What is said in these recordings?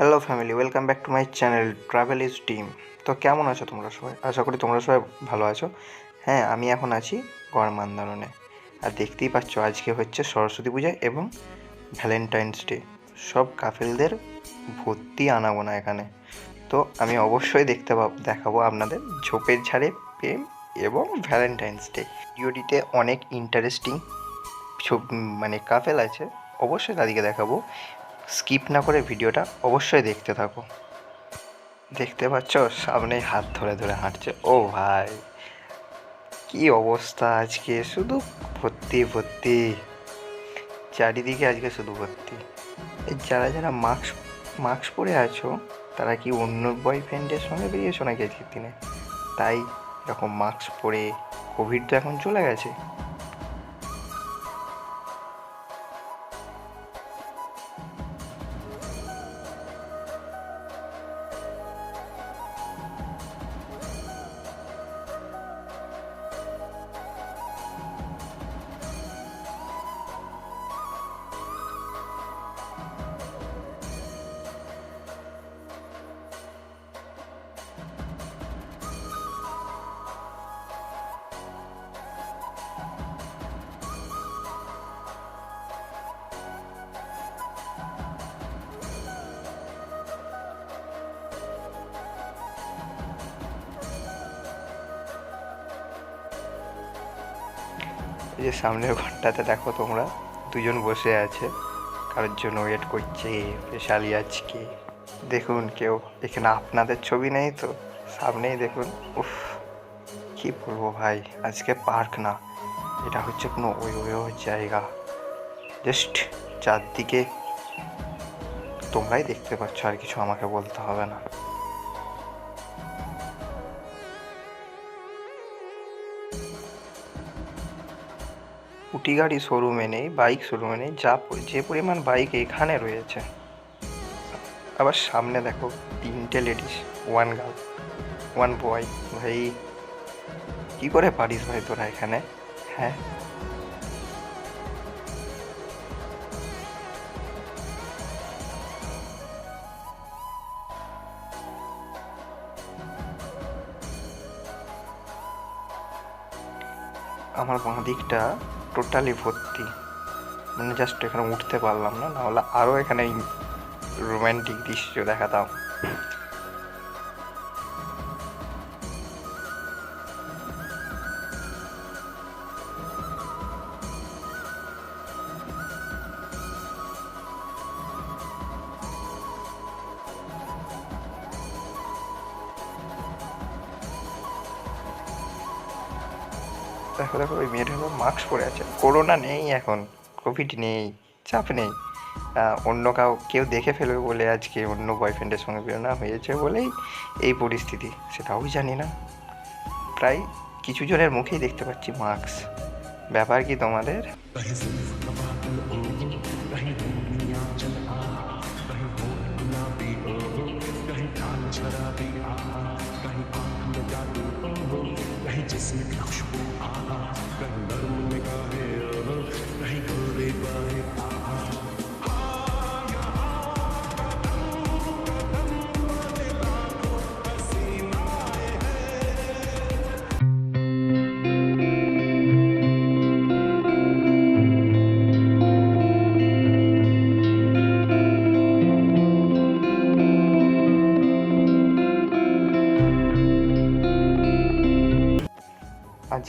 Hello family welcome back to my channel travel is team তো কেমন আছো তোমরা সবাই? আশা করি তোমরা সবাই ভালো আছো। হ্যাঁ আমি এখন আছি গড় মান্দারণে। আর দেখতেই পাচ্ছ, আজকে হচ্ছে সরস্বতী পূজা এবং ভ্যালেন্টাইন্স ডে সব কাফেলদের ভর্তি আনাগোনা এখানে। তো আমি অবশ্যই দেখতে দেখাবো আপনাদের ঝোপের ঝাড়ে প্রেম এবং ভ্যালেন্টাইন্স ডে ভিডিওটিতে অনেক ইন্টারেস্টিং মানে কাফেল আছে, অবশ্যই তাদেরকে দেখাবো। স্কিপ না করে ভিডিওটা অবশ্যই দেখতে থাকো। দেখতে পাচ্ছ সামনেই হাত ধরে ধরে হাঁটছে। ও ভাই, কি অবস্থা আজকে? শুধু ভর্তি ভর্তি। চারিদিকে আজকে শুধু ভর্তি। যারা যারা মাস্ক মাস্ক পরে আছো, তারা কি অন্য বয়ফ্রেন্ডের সঙ্গে বেরিয়েছো নাকি আজকের দিনে? তাই এরকম মাস্ক পরে কোভিড তো এখন চলে গেছে। এই যে সামনের ঘরটাতে দেখো তোমরা, দুজন বসে আছে। কারোর জন্য ওয়েট করছে স্পেশালি আজকে। দেখুন কেউ, এখানে আপনাদের ছবি নেই তো? সামনেই দেখুন, উফ, কি বলব ভাই, আজকে পার্ক না। এটা হচ্ছে কোনো ওই ওই জায়গা। জাস্ট চারদিকে তোমরাই দেখতে পাচ্ছ, আর কিছু আমাকে বলতে হবে না। উটি গাড়ি শোরুমে নেই বাইক শোরুমে নেই, যা যে পরিমাণ বাইক এখানে রয়েছে। আবার সামনে দেখো তিনটে ladies one girl one boy ভাই, কি করে পারিস ভাই তোরা এখানে? হ্যাঁ? আমার বাঁ দিকটা টোটালি ভর্তি। মানে জাস্ট এখানে উঠতে পারলাম না নাহলে আরও এখানে রোম্যান্টিক দৃশ্য দেখাতাম। দেখো দেখো, ওই মেয়েটা হলো মাস্ক পরে আছে। করোনা নেই এখন কোভিড নেই, চাপ নেই। অন্য কাউ, কেউ দেখে ফেলবে বলে আজকে অন্য বয়ফ্রেন্ডের সঙ্গে বেরোনা হয়েছে বলেই এই পরিস্থিতি। সেটাও জানি না। প্রায় কিছু জনের মুখেই দেখতে পাচ্ছি মাস্ক ব্যাপার কি তোমাদের?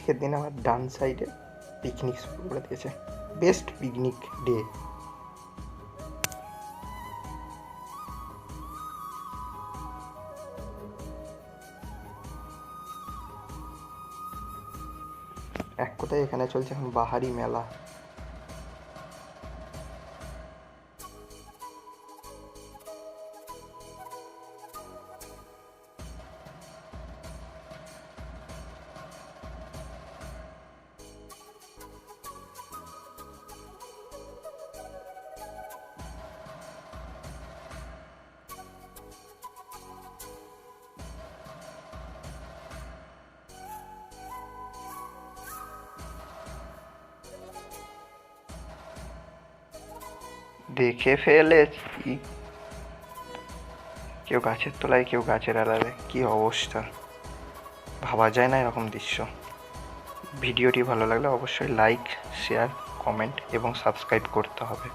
আজকের দিন আমার ডান সাইডে পিকনিক শুরু করে দিয়েছে। বেস্ট পিকনিক ডে এক কথায় এখানে চলছে এখন বাহারি মেলা। দেখে ফেলেছি। কেউ গাছের তলায়, কেউ গাছের আড়ালে। কী অবস্থা? ভাবা যায় না এরকম দৃশ্য। ভিডিওটি ভালো লাগলে অবশ্যই লাইক শেয়ার কমেন্ট এবং সাবস্ক্রাইব করতে হবে।